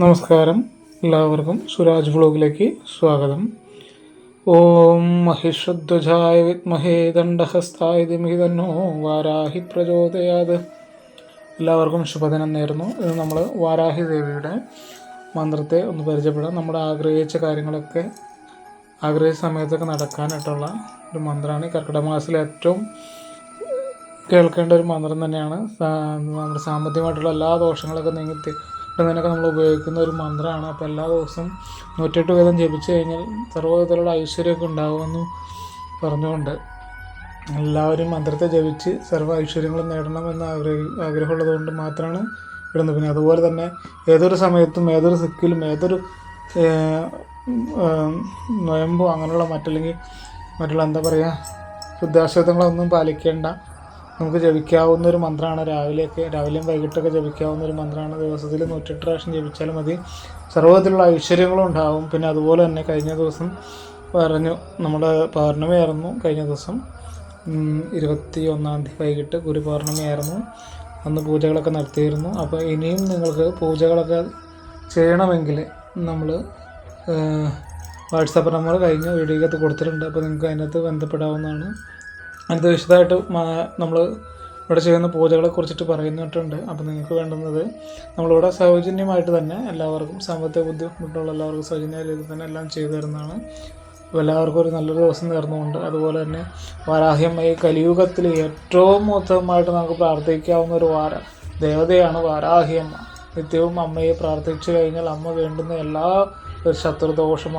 നമസ്കാരം. എല്ലാവർക്കും സുരാജ് വ്ലോഗിലേക്ക് സ്വാഗതം. ഓം മഹിഷധ്വജായ വിത്മഹേ ദണ്ഡഹസ്തായ ധിമഹി തന്നോ വാരാഹി പ്രചോദയാത്. എല്ലാവർക്കും ശുഭദിനം നേരുന്നു. ഇത് നമ്മൾ വാരാഹി ദേവിയുടെ മന്ത്രത്തെ ഒന്ന് പരിചയപ്പെടാം. നമ്മൾ ആഗ്രഹിച്ച കാര്യങ്ങളൊക്കെ ആഗ്രഹിച്ച സമയത്തൊക്കെ നടക്കാനായിട്ടുള്ള ഒരു മന്ത്രമാണ് കർക്കിടക മാസത്തിലെ ഏറ്റവും കേൾക്കേണ്ട ഒരു മന്ത്രം തന്നെയാണ്. നമ്മുടെ സാമ്പത്തികമായിട്ടുള്ള എല്ലാ ദോഷങ്ങളൊക്കെ നീങ്ങി കിട്ടുന്നതിനൊക്കെ നമ്മൾ ഉപയോഗിക്കുന്ന ഒരു മന്ത്രമാണ്. അപ്പോൾ എല്ലാ ദിവസവും നൂറ്റെട്ട് വേദം ജപിച്ചു കഴിഞ്ഞാൽ സർവവിധത്തിലുള്ള ഐശ്വര്യമൊക്കെ ഉണ്ടാകുമെന്ന് പറഞ്ഞുകൊണ്ട് എല്ലാവരും മന്ത്രത്തെ ജപിച്ച് സർവ ഐശ്വര്യങ്ങളും നേടണമെന്ന് ആഗ്രഹി ആഗ്രഹമുള്ളത് കൊണ്ട് മാത്രമാണ് ഇടുന്നത്. പിന്നെ അതുപോലെ തന്നെ ഏതൊരു സമയത്തും ഏതൊരു സിക്കിലും ഏതൊരു നൊയമ്പോ അങ്ങനെയുള്ള മറ്റല്ലെങ്കിൽ മറ്റുള്ള എന്താ പറയുക ശുദ്ധാശ്രിതങ്ങളൊന്നും പാലിക്കേണ്ട നമുക്ക് ജപിക്കാവുന്ന ഒരു മന്ത്രമാണ് രാവിലെയൊക്കെ രാവിലെയും വൈകിട്ടൊക്കെ ജപിക്കാവുന്ന ഒരു മന്ത്രമാണ് ദിവസത്തിൽ നൂറ്റെട്ട് പ്രാവശ്യം ജപിച്ചാൽ മതി. സർവത്തിലുള്ള ഐശ്വര്യങ്ങളും ഉണ്ടാവും. പിന്നെ അതുപോലെ തന്നെ കഴിഞ്ഞ ദിവസം പറഞ്ഞു നമ്മുടെ പൗർണമിയായിരുന്നു കഴിഞ്ഞ ദിവസം. ഇരുപത്തി ഒന്നാം തീയതി വൈകിട്ട് ഗുരു പൗർണമിയായിരുന്നു അന്ന് പൂജകളൊക്കെ നടത്തിയിരുന്നു. അപ്പോൾ ഇനിയും നിങ്ങൾക്ക് പൂജകളൊക്കെ ചെയ്യണമെങ്കിൽ നമ്മൾ വാട്സാപ്പ് നമ്പർ കഴിഞ്ഞ വീഡിയോക്കകത്ത് കൊടുത്തിട്ടുണ്ട്. അപ്പോൾ നിങ്ങൾക്ക് അതിനകത്ത് ബന്ധപ്പെടാവുന്നതാണ്. അതിനകത്ത് വിശദമായിട്ട് നമ്മൾ ഇവിടെ ചെയ്യുന്ന പൂജകളെ കുറിച്ചിട്ട് പറയുന്നിട്ടുണ്ട്. അപ്പോൾ നിങ്ങൾക്ക് വേണ്ടുന്നത് നമ്മളിവിടെ സൗജന്യമായിട്ട് തന്നെ എല്ലാവർക്കും സാമ്പത്തിക ബുദ്ധിമുട്ടുള്ള എല്ലാവർക്കും സൗജന്യ രീതിയിൽ തന്നെ എല്ലാം ചെയ്തു തരുന്നതാണ്. അപ്പോൾ എല്ലാവർക്കും ഒരു നല്ലൊരു ദിവസം നേർന്നുകൊണ്ട് അതുപോലെ തന്നെ വാരാഹ്യമ്മ ഈ കലിയുഗത്തിൽ ഏറ്റവും മൊത്തമായിട്ട് നമുക്ക് പ്രാർത്ഥിക്കാവുന്ന ഒരു വാര ദേവതയാണ് വാരാഹ്യമ്മ നിത്യവും അമ്മയെ പ്രാർത്ഥിച്ചു കഴിഞ്ഞാൽ അമ്മ വേണ്ടുന്ന എല്ലാ ശത്രുദോഷം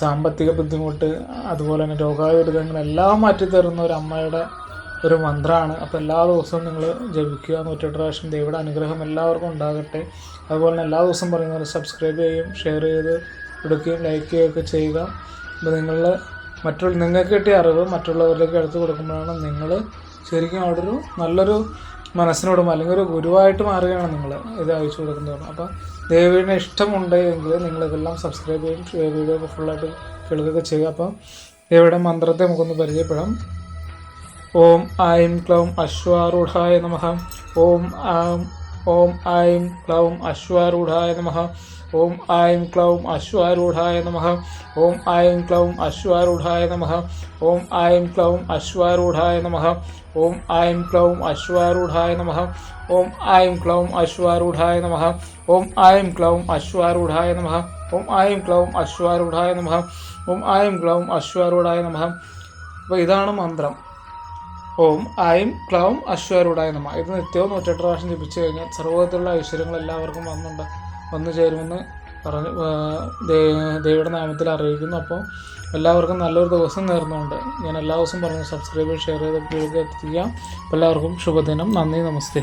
സാമ്പത്തിക ബുദ്ധിമുട്ട് അതുപോലെ തന്നെ മാറ്റി മാറ്റിത്തരുന്ന ഒരു അമ്മയുടെ ഒരു മന്ത്രമാണ് അപ്പോൾ എല്ലാ ദിവസവും നിങ്ങൾ ജപിക്കുക. നൂറ്റെട്ട് പ്രാവശ്യം ദൈവയുടെ അനുഗ്രഹം എല്ലാവർക്കും ഉണ്ടാകട്ടെ. അതുപോലെ തന്നെ എല്ലാ ദിവസവും പറയുന്ന പോലെ സബ്സ്ക്രൈബ് ചെയ്യും ഷെയർ ചെയ്ത് എടുക്കുകയും ലൈക്ക് ചെയ്യുകയൊക്കെ ചെയ്യുക. അപ്പോൾ നിങ്ങളുടെ മറ്റുള്ള നിങ്ങൾക്ക് കിട്ടിയ അറിവ് മറ്റുള്ളവരിലേക്ക് എടുത്തു കൊടുക്കുമ്പോഴാണ് നിങ്ങൾ ശരിക്കും അവിടെ ഒരു നല്ലൊരു മനസ്സിനോടും അല്ലെങ്കിൽ ഒരു ഗുരുവായിട്ട് മാറുകയാണ് നിങ്ങൾ ഇത് അയച്ചു കൊടുക്കുന്നത്. അപ്പോൾ ദേവിയുടെ ഇഷ്ടമുണ്ട് എങ്കിൽ നിങ്ങളിതെല്ലാം സബ്സ്ക്രൈബ് ചെയ്യും വീഡിയോ ഒക്കെ ഫുള്ളായിട്ട് കേൾക്കുകയൊക്കെ ചെയ്യുക. അപ്പോൾ ദേവിയുടെ മന്ത്രത്തെ നമുക്കൊന്ന് പരിചയപ്പെടാം. ഓം ഐം ക്ലൗം അശ്വാരൂഢായ നമ. ഓം ആം ഓം ഐം ക്ലൗം അശ്വാരൂഢായ നമ. ഓം ആയം ക്ലൗം അശ്വാരൂഢായ നമ. ഓം ആയം ക്ലൗം അശ്വാരൂഢായ നമ. ഓം ആയം ക്ലൗം അശ്വാരൂഢായ നമ. ഓം ആയം ക്ലൗം അശ്വാരൂഢായ നമ. ഓം ആയം ക്ലൗം അശ്വാരൂഢായ നമ. ഓം ആയം ക്ലൗം അശ്വാരൂഢായ നമ. ഓം ആയം ക്ലൗം അശ്വാരൂഢായ നമ. ഓം ആയം ക്ലൗം അശ്വാരൂഢായ നമ. അപ്പോൾ ഇതാണ് മന്ത്രം. ഓം ആയം ക്ലൗം അശ്വാരൂഢായ നമ. ഇത് നിത്യവും നൂറ്റെട്ട് പ്രാവശ്യം ജപിച്ചു കഴിഞ്ഞാൽ സർവത്തിലുള്ള ഐശ്വര്യങ്ങൾ എല്ലാവർക്കും വന്നുണ്ട് വന്നു ചേരുമെന്ന് പറഞ്ഞു ദേവിയുടെ നാമത്തിൽ അറിയിക്കുന്നു. അപ്പോൾ എല്ലാവർക്കും നല്ലൊരു ദിവസം നേർന്നുകൊണ്ട് ഞാൻ എല്ലാ ദിവസവും പറഞ്ഞു സബ്സ്ക്രൈബ് ഷെയർ ചെയ്ത് എത്തിക്കാം അപ്പോൾ എല്ലാവർക്കും ശുഭദിനം. നന്ദി നമസ്തേ.